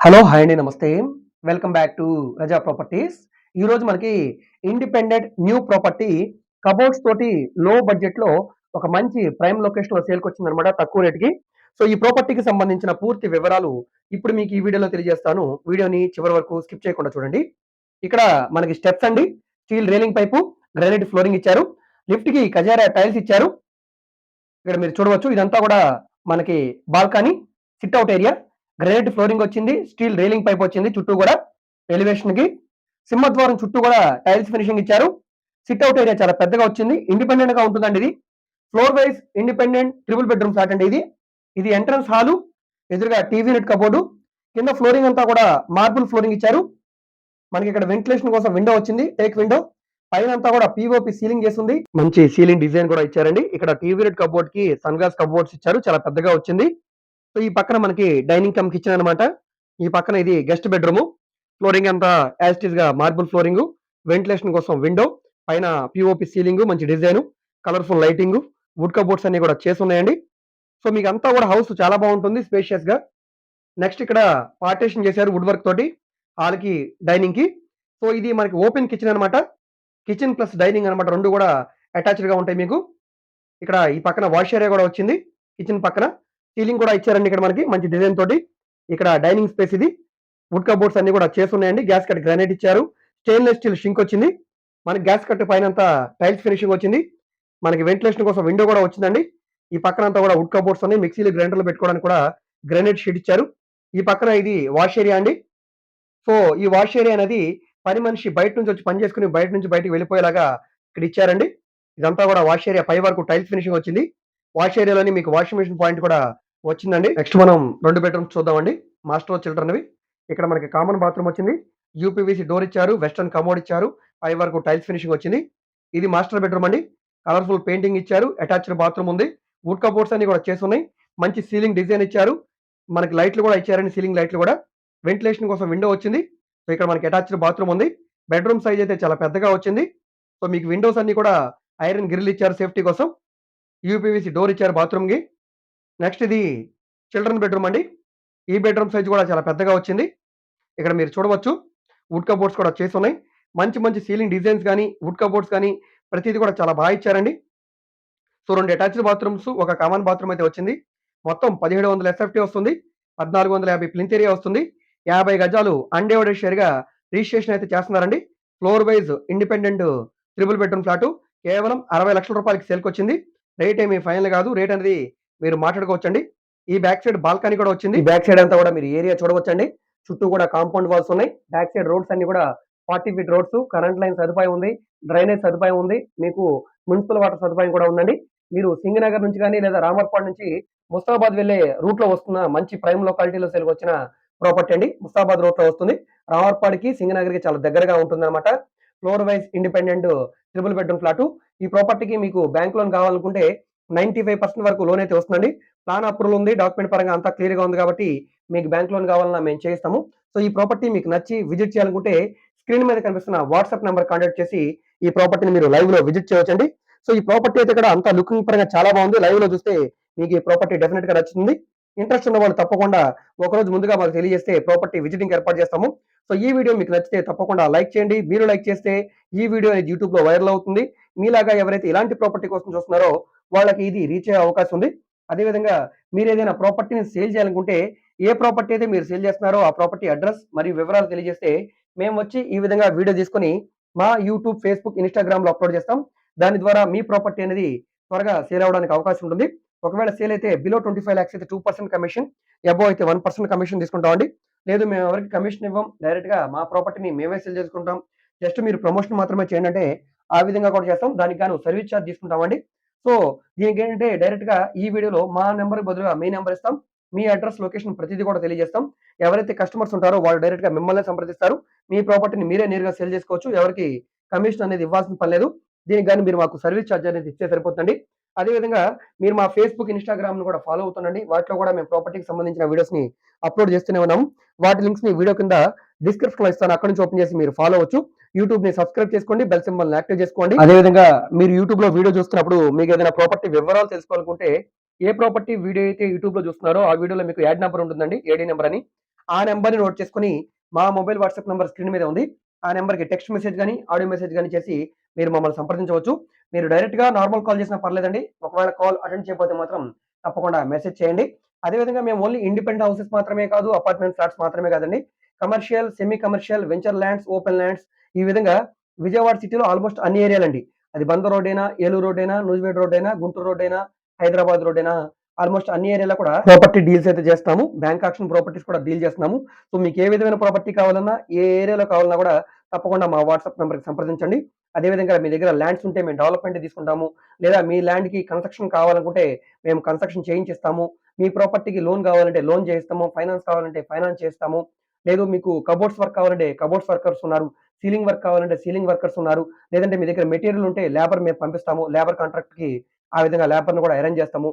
Hello hi అండి నమస్తే. Welcome back to Raza properties ఈరోజు మనకి ఇండిపెండెంట్ న్యూ ప్రాపర్టీ కబోర్డ్స్ తోటి లో బడ్జెట్లో ఒక మంచి ప్రైమ్ లొకేషన్లో సేల్కి వచ్చిందనమాట తక్కువ రేటుకి సో ఈ ప్రాపర్టీకి సంబంధించిన పూర్తి వివరాలు ఇప్పుడు మీకు ఈ వీడియోలో తెలియజేస్తాను. వీడియోని చివరి వరకు స్కిప్ చేయకుండా చూడండి. ఇక్కడ మనకి స్టెప్స్ అండి. Steel railing pipe granite flooring ఇచ్చారు. లిఫ్ట్కి కజారా టైల్స్ ఇచ్చారు. ఇక్కడ మీరు చూడవచ్చు ఇదంతా కూడా మనకి balcony sit out area granite flooring వచ్చింది స్టీల్ రైలింగ్ పైప్ వచ్చింది చుట్టూ కూడా ఎలివేషన్కి. సింహద్వారం చుట్టూ కూడా టైల్స్ ఫినిషింగ్ ఇచ్చారు. సిట్ అవుట్ ఏరియా చాలా పెద్దగా వచ్చింది ఇండిపెండెంట్గా ఉంటుందండి ఇది. Floor wise independent triple bedroom flat అండి ఇది. ఇది ఎంట్రన్స్ హాలు ఎదురుగా టీవీ నెట్ కబోర్డు కింద ఫ్లోరింగ్ అంతా కూడా మార్బుల్ ఫ్లోరింగ్ ఇచ్చారు. మనకి ఇక్కడ వెంటిలేషన్ కోసం విండో వచ్చింది టేక్ విండో పైన అంతా కూడా పీఓపి సీలింగ్ చేసింది మంచి సీలింగ్ డిజైన్ కూడా ఇచ్చారండి. ఇక్కడ టీవీ నెట్ కబోర్డ్కి సన్ గ్లాస్ కబోర్డ్స్ ఇచ్చారు చాలా పెద్దగా వచ్చింది. సో ఈ పక్కన మనకి డైనింగ్ కమ్ కిచెన్ అనమాట ఈ పక్కన ఇది గెస్ట్ బెడ్రూమ్. ఫ్లోరింగ్ అంతా యాజిటీస్గా మార్బుల్ ఫ్లోరింగ్. వెంటిలేషన్ కోసం విండో. పైన పిఓపి సీలింగ్ మంచి design. Colourful lighting. Wood cupboards అన్ని కూడా చేసి ఉన్నాయండి. సో మీకు అంతా కూడా హౌస్ చాలా బాగుంటుంది స్పేషియస్గా నెక్స్ట్ ఇక్కడ పార్టేషన్ చేశారు వుడ్ వర్క్ తోటి. హాల్ డైనింగ్కి సో ఇది మనకి ఓపెన్ కిచెన్ అనమాట. కిచెన్ ప్లస్ డైనింగ్ అనమాట. రెండు కూడా అటాచ్డ్గా ఉంటాయి మీకు. ఇక్కడ ఈ పక్కన వాష్ ఏరియా కూడా వచ్చింది. కిచెన్ పక్కన. సీలింగ్ కూడా ఇచ్చారండి ఇక్కడ మనకి మంచి డిజైన్ తోటి. ఇక్కడ డైనింగ్ స్పేస్ ఇది. వుడ్ కబోర్డ్స్ అన్ని కూడా చేస్తున్నాయండి. గ్యాస్ కట్ గ్రానైట్ ఇచ్చారు. స్టెయిన్లెస్ స్టీల్ షింక్ వచ్చింది. మనకి గ్యాస్ కట్ పైన టైల్స్ ఫినిషింగ్ వచ్చింది. మనకి వెంటిలేషన్ కోసం విండో కూడా వచ్చిందండి. ఈ పక్కన అంతా కూడా వుడ్ కబోర్డ్స్ ఉన్నాయి మిక్సీలు గ్రైండర్లు పెట్టుకోవడానికి కూడా గ్రానైట్ షీట్ ఇచ్చారు. ఈ పక్కన ఇది వాష్ ఏరియా అండి. సో ఈ వాష్ ఏరియా అనేది పని మనిషి బయట నుంచి వచ్చి పని చేసుకుని బయట నుంచి బయటకు వెళ్ళిపోయేలాగా ఇక్కడ ఇచ్చారండి. ఇదంతా కూడా వాష్ ఏరియా పై వరకు టైల్స్ ఫినిషింగ్ వచ్చింది. వాష్ ఏరియాలోని మీకు వాషింగ్ మిషన్ పాయింట్ కూడా వచ్చిందండి. నెక్స్ట్ మనం రెండు బెడ్రూమ్స్ చూద్దామండి. మాస్టర్ చిల్డ్రన్ అవి ఇక్కడ మనకి కామన్ బాత్రూమ్ వచ్చింది. యూపీవీసీ డోర్ ఇచ్చారు. వెస్టర్న్ కమోడ్ ఇచ్చారు. పై వరకు టైల్స్ ఫినిషింగ్ వచ్చింది. ఇది మాస్టర్ బెడ్రూమ్ అండి. కలర్ఫుల్ పెయింటింగ్ ఇచ్చారు. అటాచ్డ్ బాత్రూమ్ ఉంది. వుడ్ కబోర్డ్స్ అన్ని కూడా చేసి ఉన్నాయి మంచి సీలింగ్ డిజైన్ ఇచ్చారు. మనకి లైట్లు కూడా ఇచ్చారండి. సీలింగ్ లైట్లు కూడా. వెంటిలేషన్ కోసం విండో వచ్చింది. సో ఇక్కడ మనకి అటాచ్డ్ బాత్రూమ్ ఉంది. బెడ్రూమ్ సైజ్ అయితే చాలా పెద్దగా వచ్చింది. సో మీకు విండోస్ అన్ని కూడా ఐరన్ గ్రిల్ ఇచ్చారు సేఫ్టీ కోసం. యూపీవీసీ డోర్ ఇచ్చారు బాత్రూమ్కి. నెక్స్ట్ ఇది చిల్డ్రన్ బెడ్రూమ్ అండి. ఈ బెడ్రూమ్ సైజ్ కూడా చాలా పెద్దగా వచ్చింది. ఇక్కడ మీరు చూడవచ్చు వుడ్ కబోర్డ్స్ కూడా చేసి ఉన్నాయి. మంచి మంచి సీలింగ్ డిజైన్స్ కానీ వుడ్ కబోర్డ్స్ కానీ ప్రతిదీ కూడా చాలా బాగా ఇచ్చారండి. సో రెండు అటాచ్డ్ బాత్రూమ్స్ ఒక కామన్ బాత్రూమ్ అయితే వచ్చింది. మొత్తం పదిహేడు వందల ఎస్ఎఫ్టీ వస్తుంది. పద్నాలుగు వందల యాభై ప్లింత్ ఏరియా వస్తుంది. యాభై గజాలు అన్డివైడెడ్ షేర్గా రిజిస్ట్రేషన్ అయితే చేస్తున్నారండి. Floor wise independent triple bedroom flat కేవలం అరవై లక్షల రూపాయలకి సేల్కి వచ్చింది. రేట్ ఏమీ ఫైనల్ కాదు. రేట్ అనేది మీరు మాట్లాడుకోవచ్చండి. ఈ బ్యాక్ సైడ్ బాల్కనీ కూడా వచ్చింది. ఈ బ్యాక్ సైడ్ అంతా కూడా మీరు ఏరియా చూడవచ్చండి. చుట్టూ కూడా కాంపౌండ్ వాల్స్ ఉన్నాయి. బ్యాక్ సైడ్ రోడ్స్ అన్ని కూడా forty feet roads current line సదుపాయం ఉంది డ్రైనేజ్ సదుపాయం ఉంది మీకు మున్సిపల్ వాటర్ సదుపాయం కూడా ఉందండి. మీరు సింగనగర్ నుంచి కానీ లేదా రామర్పాడ్ నుంచి ముస్తాబాద్ వెళ్ళే రూట్లో వస్తున్న మంచి ప్రైమ్ లొకాలిటీలో సేల్కి వచ్చిన ప్రాపర్టీ అండి. ముస్తాబాద్ రోడ్లో వస్తుంది. రామర్పాడ్కి సింగనగర్కి చాలా దగ్గరగా ఉంటుంది అనమాట floor wise independent triple bedroom flat. ఈ ప్రాపర్టీకి మీకు బ్యాంక్ లోన్ కావాలనుకుంటే నైన్టీ ఫైవ్ పర్సెంట్ వరకు లోన్ అయితే వస్తుందండి. ప్లాన్ అప్రూవల్ ఉంది. డాక్యుమెంట్ పరంగా అంతా క్లియర్గా ఉంది కాబట్టి మీకు బ్యాంక్ లోన్ కావాలన్నా మేము చేయిస్తాము. సో ఈ ప్రాపర్టీ మీకు నచ్చి విజిట్ చేయాలనుకుంటే స్క్రీన్ మీద కనిపిస్తున్న వాట్సాప్ నెంబర్ కాంటాక్ట్ చేసి ఈ ప్రాపర్టీని మీరు లైవ్లో విజిట్ చేయవచ్చండి సో ఈ ప్రాపర్టీ అయితే ఇక్కడ అంతా లుకింగ్ పరంగా చాలా బాగుంది. లైవ్లో చూస్తే మీకు ఈ ప్రాపర్టీ డెఫినెట్గా నచ్చుతుంది. ఇంట్రెస్ట్ ఉన్న వాళ్ళు తప్పకుండా ఒక రోజు ముందుగా మాకు తెలియజేస్తే ప్రాపర్టీ విజిటింగ్ ఏర్పాటు చేస్తాము. సో ఈ వీడియో మీకు నచ్చితే తప్పకుండా లైక్ చేయండి. మీరు లైక్ చేస్తే ఈ వీడియో అనేది యూట్యూబ్లో వైరల్ అవుతుంది. మీలాగా ఎవరైతే ఇలాంటి ప్రాపర్టీ కోసం చూస్తున్నారో వాళ్ళకి ఇది రీచ్ అయ్యే అవకాశం ఉంది. అదేవిధంగా మీరు ఏదైనా ప్రాపర్టీని సేల్ చేయాలనుకుంటే ఏ ప్రాపర్టీ అయితే మీరు సేల్ చేస్తున్నారో ఆ ప్రాపర్టీ అడ్రస్ మరియు వివరాలు తెలియజేస్తే మేము వచ్చి ఈ విధంగా వీడియో తీసుకొని మా యూట్యూబ్ ఫేస్బుక్ ఇన్స్టాగ్రామ్లో అప్లోడ్ చేస్తాం. దాని ద్వారా మీ ప్రాపర్టీ అనేది త్వరగా సేల్ అవడానికి అవకాశం ఉంటుంది. ఒకవేళ సేల్ అయితే బిలో ట్వంటీ ఫైవ్ ల్యాక్స్ అయితే టూ పర్సెంట్ కమిషన్ అబో అయితే వన్ పర్సెంట్ కమిషన్ తీసుకుంటామండి లేదు మేము ఎవరికి కమిషన్ ఇవ్వం డైరెక్ట్గా మా ప్రాపర్టీని మేమే సేల్ చేసుకుంటాం. జస్ట్ మీరు ప్రమోషన్ మాత్రమే చేయండి అంటే ఆ విధంగా కూడా చేస్తాం. దానికి గాను సర్వీస్ ఛార్జ్ తీసుకుంటామండి. సో దీనికి ఏంటంటే డైరెక్ట్గా ఈ వీడియోలో మా నెంబర్ బదులుగా మీ నెంబర్ ఇస్తాం. మీ అడ్రస్ లొకేషన్ ప్రతిదీ కూడా తెలియజేస్తాం. ఎవరైతే కస్టమర్స్ ఉంటారో వాళ్ళు డైరెక్ట్గా మిమ్మల్ని సంప్రదిస్తారు. మీ ప్రాపర్టీని మీరే నేరుగా సేల్ చేసుకోవచ్చు. ఎవరికి కమిషన్ అనేది ఇవ్వాల్సిన పని లేదు. దీనికి కానీ మీరు మాకు సర్వీస్ ఛార్జ్ అనేది ఇచ్చే సరిపోతుంది అదేవిధంగా మీరు మా ఫేస్బుక్ ఇన్స్టాగ్రామ్ను కూడా ఫాలో అవుతుండండి. వాటిలో కూడా మేము ప్రాపర్టీకి సంబంధించిన వీడియోస్ని అప్లోడ్ చేస్తూనే ఉన్నాం. వాటి లింక్స్ని వీడియో కింద డిస్క్రిప్షన్లో ఇస్తాను. అక్కడ నుంచి ఓపెన్ చేసి మీరు ఫాలో అవచ్చు యూట్యూబ్ని సబ్స్క్రైబ్ చేసుకోండి. బెల్ సింబల్ యాక్టివ్ చేసుకోండి. అదేవిధంగా మీరు యూట్యూబ్లో వీడియో చూస్తున్నప్పుడు మీకు ఏదైనా ప్రాపర్టీ వివరాలు తెలుసుకోవాలనుకుంటే ఏ ప్రాపర్టీ వీడియో అయితే యూట్యూబ్లో చూస్తున్నారో ఆ వీడియోలో మీకు యాడ్ నెంబర్ ఉంటుందండి. ఏడీ నెంబర్ అని. ఆ నెంబర్‌ని నోట్ చేసుకొని మా మొబైల్ వాట్సాప్ నెంబర్ స్క్రీన్ మీద ఉంది. ఆ నెంబర్‌కి టెక్స్ట్ మెసేజ్ కానీ ఆడియో మెసేజ్ కానీ చేసి మీరు మమ్మల్ని సంప్రదించవచ్చు. మీరు డైరెక్ట్‌గా నార్మల్ కాల్ చేసినా పర్లేదండి. ఒకవేళ కాల్ అటెండ్ చేయకపోతే మాత్రం తప్పకుండా మెసేజ్ చేయండి. అదే విధంగా మేము ఓన్లీ ఇండిపెండెంట్ హౌసెస్ మాత్రమే కాదు, అపార్ట్మెంట్ ఫ్లాట్స్ మాత్రమే కాదండి. Commercial, semi commercial, venture lands, open lands ఈ విధంగా విజయవాడ సిటీలో ఆల్మోస్ట్ అన్ని ఏరియాలండి. అది బందర్ రోడ్ అయినా, ఏలూరు రోడ్ అయినా, నూజివీడు రోడ్ అయినా, గుంటూరు రోడ్ అయినా, హైదరాబాద్ రోడ్ అయినా ఆల్మోస్ట్ అన్ని ఏరియాలో కూడా ప్రాపర్టీ డీల్స్ అయితే చేస్తాము. బ్యాంక్ ఆక్షన్ ప్రాపర్టీస్ కూడా డీల్ చేస్తున్నాము. సో మీకు ఏ విధమైన ప్రాపర్టీ కావాలన్నా, ఏ ఏరియాలో కావాలన్నా కూడా తప్పకుండా మా వాట్సాప్ నెంబర్కి సంప్రదించండి. అదే విధంగా మీ దగ్గర ల్యాండ్స్ ఉంటే మేము డెవలప్మెంట్ తీసుకుంటాము. లేదా మీ ల్యాండ్‌కి కన్‌స్ట్రక్షన్ కావాలనుకుంటే మేము కన్‌స్ట్రక్షన్ చేయించేస్తాము మీ ప్రాపర్టీకి లోన్ కావాలంటే లోన్ చేయిస్తాము. ఫైనాన్స్ కావాలంటే ఫైనాన్స్ చేస్తాము. లేదు మీకు కబోర్డ్స్ వర్క్ కావాలంటే కబోర్డ్స్ వర్కర్స్ ఉన్నారు. సీలింగ్ వర్క్ కావాలంటే సీలింగ్ వర్కర్స్ ఉన్నారు. లేదంటే మీ దగ్గర మెటీరియల్ ఉంటే లేబర్ మేము పంపిస్తాము. లేబర్ కాంట్రాక్ట్‌కి ఆ విధంగా లేబర్‌ని కూడా అరేంజ్ చేస్తాము.